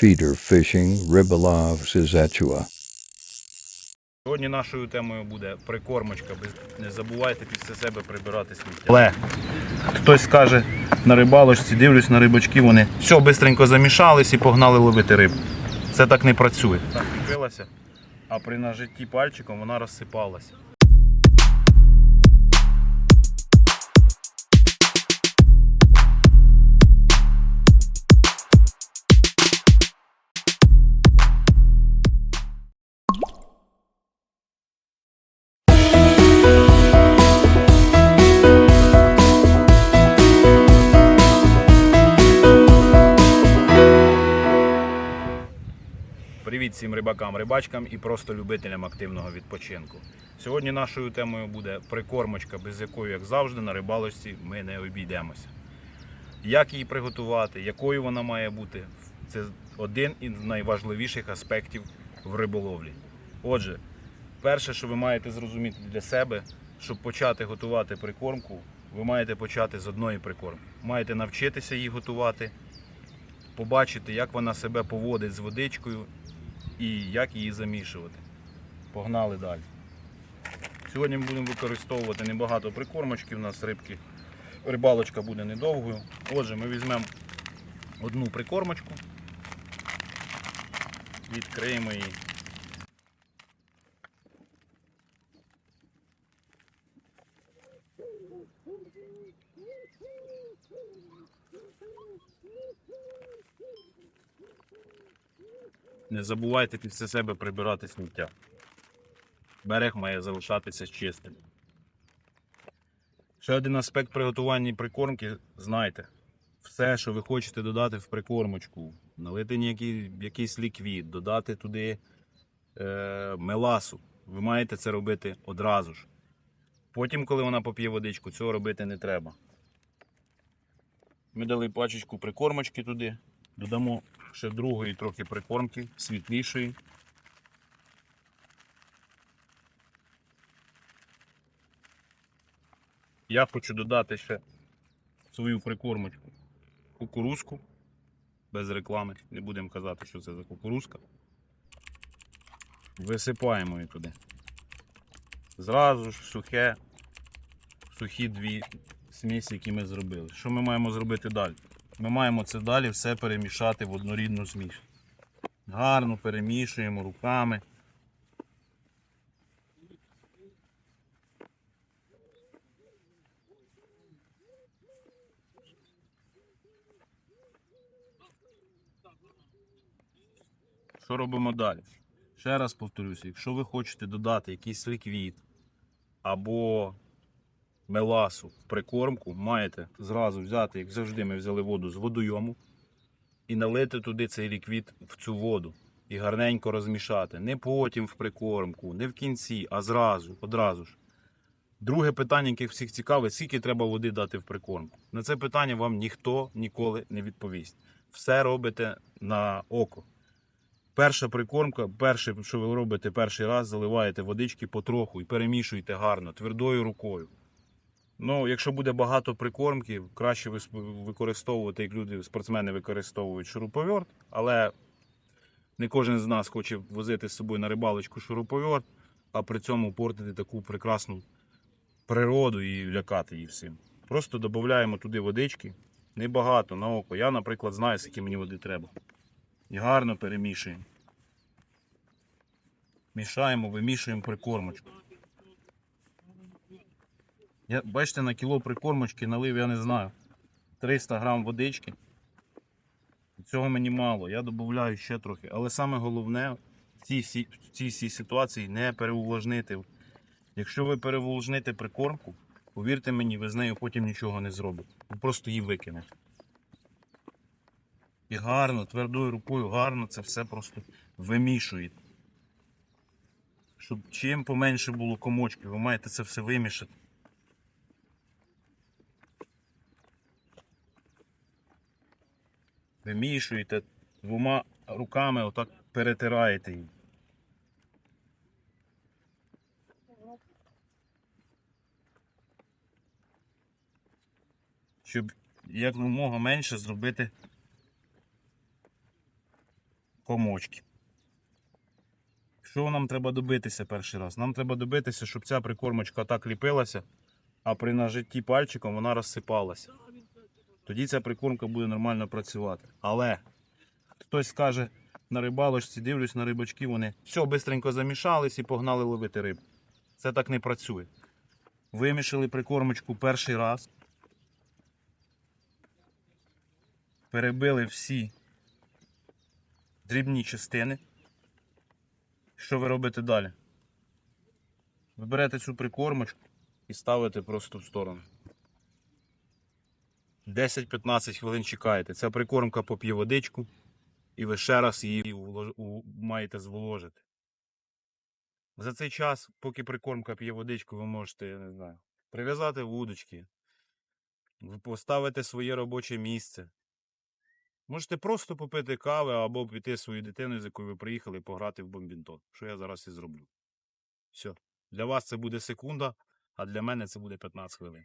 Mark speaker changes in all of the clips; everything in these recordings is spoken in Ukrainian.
Speaker 1: Feeder fishing, Ribalav Sizechua.
Speaker 2: Сьогодні нашою темою буде прикормочка. Не забувайте після себе прибирати сміття. Але хтось скаже на рибалочці, дивлюсь на рибачки, вони все бистренько замішались і погнали ловити рибу. Це так не працює. Так купилася, а при нажитті пальчиком вона розсипалася. Привіт всім рибакам, рибачкам і просто любителям активного відпочинку. Сьогодні нашою темою буде прикормочка, без якої, як завжди, на рибалочці ми не обійдемося. Як її приготувати, якою вона має бути, це один із найважливіших аспектів в риболовлі. Отже, перше, що ви маєте зрозуміти для себе, щоб почати готувати прикормку, ви маєте почати з одної прикормки. Маєте навчитися її готувати, побачити, як вона себе поводить з водичкою і як її замішувати. Погнали далі. Сьогодні ми будемо використовувати небагато прикормочки. У нас рибки. Рибалочка буде недовгою. Отже, ми візьмемо одну прикормочку, відкриємо її. Не забувайте після себе прибирати сміття. Берег має залишатися чистим. Ще один аспект приготування прикормки, знайте, все, що ви хочете додати в прикормочку, налити ніякий, якийсь ліквід, додати туди е, меласу. Ви маєте це робити одразу ж. Потім, коли вона поп'є водичку, цього робити не треба. Ми дали пачечку прикормочки туди, додамо ще другої трохи прикормки, світлішої. Я хочу додати ще свою прикормочку кукурузку. Без реклами. Не будемо казати, що це за кукурузка. Висипаємо її туди. Зразу ж сухе, сухі дві смісі, які ми зробили. Що ми маємо зробити далі? Ми маємо це далі все перемішати в однорідну зміш. Гарно перемішуємо руками. Що робимо далі? Ще раз повторюся, якщо ви хочете додати якийсь ліквід або меласу в прикормку, маєте зразу взяти, як завжди, ми взяли воду з водойому і налити туди цей ліквід в цю воду і гарненько розмішати. Не потім в прикормку, не в кінці, а зразу, одразу ж. Друге питання, яке всіх цікавить, скільки треба води дати в прикормку. На це питання вам ніхто ніколи не відповість. Все робите на око. Перша прикормка, перше, що ви робите перший раз, заливаєте водички потроху і перемішуєте гарно, твердою рукою. Ну, якщо буде багато прикормки, краще використовувати, як люди, спортсмени використовують шуруповерт, але не кожен з нас хоче возити з собою на рибалочку шуруповерт, а при цьому портити таку прекрасну природу і лякати її всім. Просто додаємо туди водички, небагато на око. Я, наприклад, знаю, скільки мені води треба. І гарно перемішуємо. Мішаємо, вимішуємо прикормочку. Я, бачите, на кіло прикормочки налив, я не знаю, 300 грам водички. Цього мені мало, я додаю ще трохи. Але саме головне в цій, в цій всій ситуації не переувлажнити. Якщо ви переувлажните прикормку, повірте мені, ви з нею потім нічого не зробите. Ви просто її викинете. І гарно, твердою рукою, гарно це все просто вимішуєте. Щоб чим поменше було комочків, ви маєте це все вимішати. Вимішуєте двома руками, отак перетираєте її. Щоб якомога менше зробити комочки. Що нам треба добитися перший раз? Нам треба добитися, щоб ця прикормочка так ліпилася, а при нажитті пальчиком вона розсипалася. Тоді ця прикормка буде нормально працювати. Але хтось скаже на рибалочці, дивлюсь на рибачки, вони все, бистренько замішались і погнали ловити рибу. Це так не працює. Вимішали прикормочку перший раз. Перебили всі дрібні частини. Що ви робите далі? Ви берете цю прикормочку і ставите просто в сторону. 10-15 хвилин чекаєте. Ця прикормка поп'є водичку, і ви ще раз її маєте зволожити. За цей час, поки прикормка п'є водичку, ви можете, я не знаю, прив'язати вудочки, ви поставите своє робоче місце. Можете просто попити кави або піти з своєю дитиною, з якою ви приїхали, і пограти в бомбінтон. Що я зараз і зроблю. Все. Для вас це буде секунда, а для мене це буде 15 хвилин.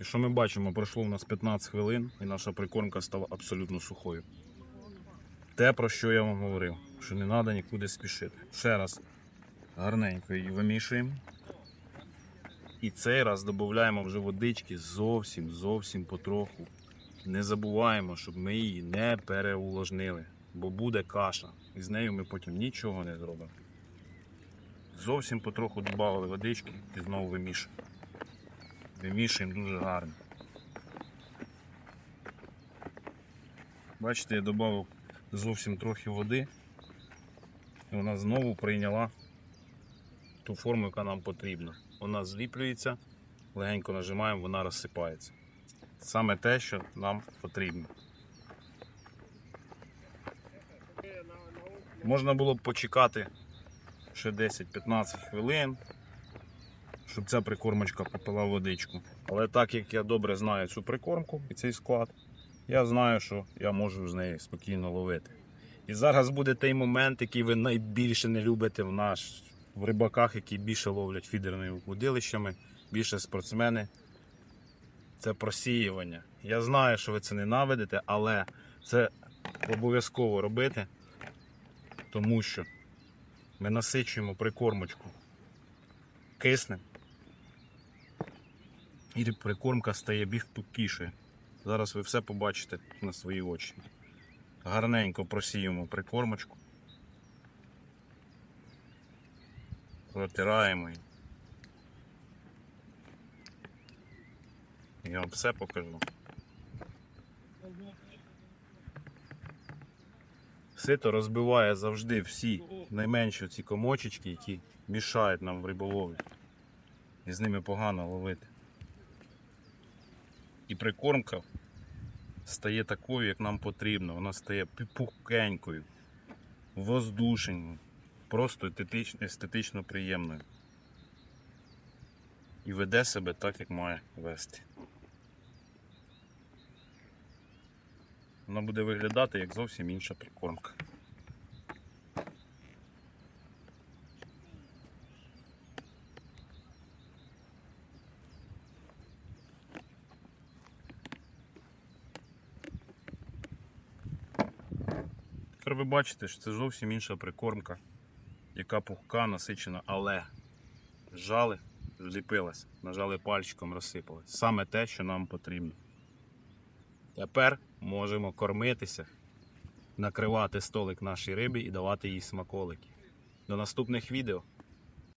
Speaker 2: І що ми бачимо, пройшло у нас 15 хвилин і наша прикормка стала абсолютно сухою. Те, про що я вам говорив, що не треба нікуди спішити. Ще раз гарненько її вимішуємо. І цей раз додаємо вже водички зовсім, зовсім потроху. Не забуваємо, щоб ми її не переуложнили, бо буде каша. І з нею ми потім нічого не зробимо. Зовсім потроху додали водички і знову вимішуємо. Вимішуємо дуже гарно. Бачите, я додав зовсім трохи води. І вона знову прийняла ту форму, яка нам потрібна. Вона зліплюється, легенько нажимаємо, вона розсипається. Саме те, що нам потрібно. Можна було б почекати ще 10-15 хвилин, щоб ця прикормочка попила водичку. Але так як я добре знаю цю прикормку і цей склад, я знаю, що я можу з неї спокійно ловити. І зараз буде той момент, який ви найбільше не любите в наш в рибаках, які більше ловлять фідерними водилищами, більше спортсмени. Це просіювання. Я знаю, що ви це ненавидите, але це обов'язково робити, тому що Ми насичуємо прикормочку киснем. І прикормка стає більш пухкішою. Зараз ви все побачите на свої очі. Гарненько просіємо прикормочку. Протираємо її. Я вам все покажу. Сито розбиває завжди всі найменші ці комочечки, які мішають нам в риболовлі. І з ними погано ловити. І прикормка стає такою, як нам потрібно. Вона стає пухкенькою, воздушеною, просто естетично приємною. І веде себе так, як має вести. Вона буде виглядати як зовсім інша прикормка. Тепер ви бачите, що це зовсім інша прикормка, яка пухка, насичена, але жали, зліпилась, нажали пальчиком, розсипали. Саме те, що нам потрібно. Тепер можемо кормитися, накривати столик нашій рибі і давати їй смаколики. До наступних відео.